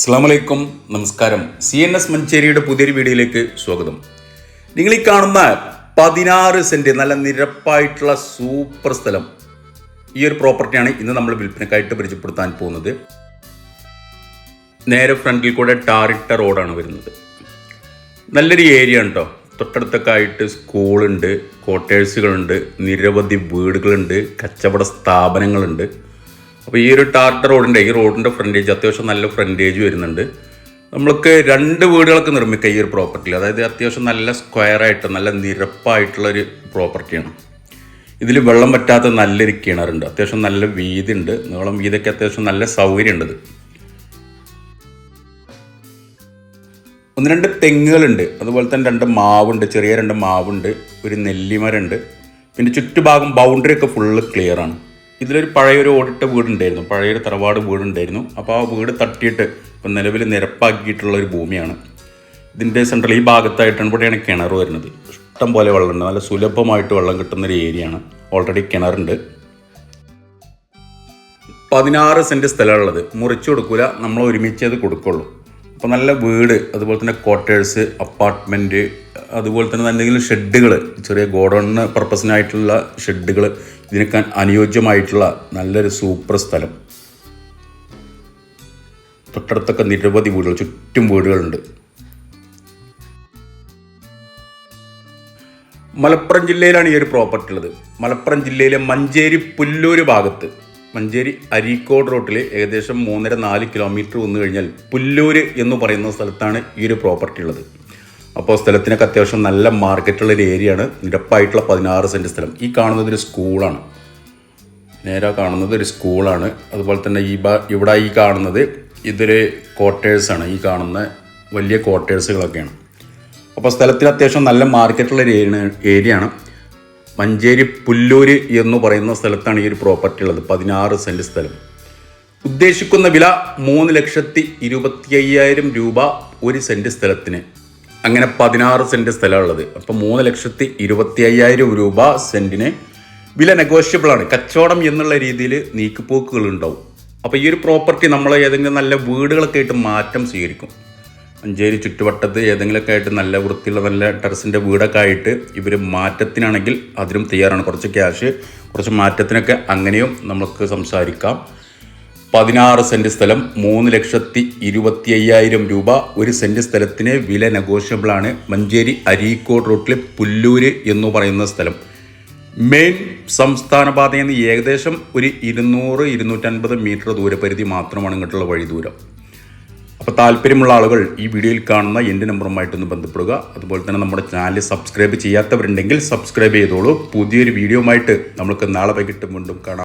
അസ്സാം വലൈക്കും നമസ്കാരം. സി എൻ എസ് മഞ്ചേരിയുടെ പുതിയൊരു വീഡിയോയിലേക്ക് സ്വാഗതം. നിങ്ങൾ ഈ കാണുന്ന പതിനാറ് സെന്റ് നല്ല നിരപ്പായിട്ടുള്ള സൂപ്പർ സ്ഥലം ഈ ഒരു പ്രോപ്പർട്ടിയാണ് ഇന്ന് നമ്മൾ വിൽപ്പനക്കായിട്ട് പരിചയപ്പെടുത്താൻ പോകുന്നത്. നേരെ ഫ്രണ്ടിൽ കൂടെ ടാറിട്ട റോഡാണ് വരുന്നത്. നല്ലൊരു ഏരിയ ആണ് കേട്ടോ തൊട്ടടുത്തൊക്കെ ആയിട്ട് സ്കൂളുണ്ട് ക്വാർട്ടേഴ്സുകളുണ്ട് നിരവധി വീടുകളുണ്ട് കച്ചവട സ്ഥാപനങ്ങളുണ്ട്. അപ്പോൾ ഈ ഒരു ടാർട്ട റോഡിന്റെ ഈ റോഡിന്റെ ഫ്രണ്ടേജ് അത്യാവശ്യം നല്ല ഫ്രണ്ടേജ് വരുന്നുണ്ട്. നമ്മൾക്ക് രണ്ട് വീടുകളൊക്കെ നിർമ്മിക്കാം ഈ ഒരു പ്രോപ്പർട്ടിയിൽ അതായത് അത്യാവശ്യം നല്ല സ്ക്വയറായിട്ട് നല്ല നിരപ്പായിട്ടുള്ള ഒരു പ്രോപ്പർട്ടിയാണ് ഇതിൽ വെള്ളം പറ്റാത്ത നല്ലൊരു കിണറുണ്ട്. അത്യാവശ്യം നല്ല വീതി ഉണ്ട് നീളം വീതിയൊക്കെ അത്യാവശ്യം നല്ല സൗകര്യമുണ്ട് ഒന്ന് രണ്ട് തെങ്ങുകളുണ്ട്. അതുപോലെ തന്നെ രണ്ട് മാവുണ്ട്. ചെറിയ രണ്ട് മാവുണ്ട്. ഒരു നെല്ലിമരുണ്ട്. പിന്നെ ചുറ്റുഭാഗം ബൗണ്ടറി ഒക്കെ ഫുള്ള് ക്ലിയറാണ് ഇതിലൊരു പഴയൊരു ഓടിട്ട വീടുണ്ടായിരുന്നു. പഴയൊരു തറവാട് വീടുണ്ടായിരുന്നു. അപ്പോൾ ആ വീട് തട്ടിയിട്ട് ഇപ്പം നിലവിൽ നിരപ്പാക്കിയിട്ടുള്ള ഒരു ഭൂമിയാണ്. ഇതിന്റെ സെൻട്രൽ ഈ ഭാഗത്തായിട്ടാണ് ഇവിടെയാണ് കിണർ വരുന്നത്. ഇഷ്ടം പോലെ വെള്ളമുണ്ട്. നല്ല സുലഭമായിട്ട് വെള്ളം കിട്ടുന്ന ഒരു ഏരിയയാണ്. ഓൾറെഡി കിണറുണ്ട്. പതിനാറ് സെന്റ് സ്ഥലമുള്ളത് മുറിച്ചു കൊടുക്കൂല. നമ്മൾ ഒരുമിച്ച് അത് കൊടുക്കുള്ളൂ. അപ്പോൾ നല്ല വീട് അതുപോലെ തന്നെ ക്വാർട്ടേഴ്സ് അപ്പാർട്ട്മെന്റ് അതുപോലെ തന്നെ എന്തെങ്കിലും ഷെഡുകൾ ചെറിയ ഗോഡൗണിന് പർപ്പസിനായിട്ടുള്ള ഷെഡുകൾ ഇതിനൊക്കെ അനുയോജ്യമായിട്ടുള്ള നല്ലൊരു സൂപ്പർ സ്ഥലം. തൊട്ടടുത്തൊക്കെ നിരവധി വീടുകൾ ചുറ്റും വീടുകളുണ്ട്. മലപ്പുറം ജില്ലയിലാണ് ഈ ഒരു പ്രോപ്പർട്ടി ഉള്ളത്. മലപ്പുറം ജില്ലയിലെ മഞ്ചേരി പുല്ലൂര് ഭാഗത്ത് മഞ്ചേരി അരീക്കോട് റോട്ടിൽ ഏകദേശം മൂന്നര നാല് കിലോമീറ്റർ വന്നു കഴിഞ്ഞാൽ പുല്ലൂര് എന്ന് പറയുന്ന സ്ഥലത്താണ് ഈ ഒരു പ്രോപ്പർട്ടി ഉള്ളത്. അപ്പോൾ സ്ഥലത്തിനൊക്കെ അത്യാവശ്യം നല്ല മാർക്കറ്റുള്ള ഒരു ഏരിയയാണ്. നിരപ്പായിട്ടുള്ള പതിനാറ് സെന്റ് സ്ഥലം. ഈ കാണുന്നത് ഒരു സ്കൂളാണ്. നേരെ കാണുന്നത് ഒരു സ്കൂളാണ്. അതുപോലെ തന്നെ ഈ ബാ ഇവിടെ ഈ കാണുന്നത് ഇതൊരു ക്വാർട്ടേഴ്സാണ് ഈ കാണുന്ന വലിയ ക്വാർട്ടേഴ്സുകളൊക്കെയാണ് അപ്പോൾ സ്ഥലത്തിന് അത്യാവശ്യം നല്ല മാർക്കറ്റുള്ള ഒരു ഏരിയ ഏരിയയാണ്. മഞ്ചേരി പുല്ലൂര് എന്ന് പറയുന്ന സ്ഥലത്താണ് ഈ ഒരു പ്രോപ്പർട്ടി ഉള്ളത്. പതിനാറ് സെന്റ് സ്ഥലം. ഉദ്ദേശിക്കുന്ന വില മൂന്ന് ലക്ഷത്തി ഇരുപത്തി അയ്യായിരം രൂപ ഒരു സെന്റ് സ്ഥലത്തിന്. അങ്ങനെ പതിനാറ് സെന്റ് സ്ഥലമുള്ളത് അപ്പോൾ മൂന്ന് ലക്ഷത്തി ഇരുപത്തി അയ്യായിരം രൂപ സെന്റിന് വില നെഗോഷ്യബിൾ ആണ്. കച്ചവടം എന്നുള്ള രീതിയിൽ നീക്കുപോക്കുകൾ ഉണ്ടാവും. അപ്പോൾ ഈ ഒരു പ്രോപ്പർട്ടി നമ്മൾ ഏതെങ്കിലും നല്ല വീടുകളൊക്കെ ആയിട്ട് മാറ്റം സ്വീകരിക്കും. മഞ്ചേരി ചുറ്റുവട്ടത്ത് ഏതെങ്കിലുമൊക്കെ ആയിട്ട് നല്ല വൃത്തിയുള്ള നല്ല ടെറസിന്റെ വീടൊക്കെ ആയിട്ട് ഇവർ മാറ്റത്തിനാണെങ്കിൽ അതിനും തയ്യാറാണ്. കുറച്ച് ക്യാഷ് കുറച്ച് മാറ്റത്തിനൊക്കെ അങ്ങനെയും നമുക്ക് സംസാരിക്കാം. പതിനാറ് സെന്റ് സ്ഥലം മൂന്ന് ലക്ഷത്തി ഇരുപത്തി അയ്യായിരം രൂപ. ഒരു സെന്റ് സ്ഥലത്തിന് വില നെഗോഷ്യബിളാണ് മഞ്ചേരി അരീക്കോട് റൂട്ടിലെ പുല്ലൂര് എന്ന് പറയുന്ന സ്ഥലം. മെയിൻ സംസ്ഥാന പാതയിൽ നിന്ന് ഏകദേശം ഒരു ഇരുന്നൂറ് ഇരുന്നൂറ്റൻപത് മീറ്റർ ദൂരപരിധി മാത്രമാണ് ഇങ്ങോട്ടുള്ള വഴി ദൂരം. അപ്പോൾ താല്പര്യമുള്ള ആളുകൾ ഈ വീഡിയോയിൽ കാണുന്ന എന്റെ നമ്പറുമായിട്ടൊന്ന് ബന്ധപ്പെടുക. അതുപോലെ തന്നെ നമ്മുടെ ചാനൽ സബ്സ്ക്രൈബ് ചെയ്യാത്തവരുണ്ടെങ്കിൽ സബ്സ്ക്രൈബ് ചെയ്തോളൂ. പുതിയൊരു വീഡിയോ ആയിട്ട് നമുക്ക് നാളെ വൈകിട്ട് വീണ്ടും കാണാം.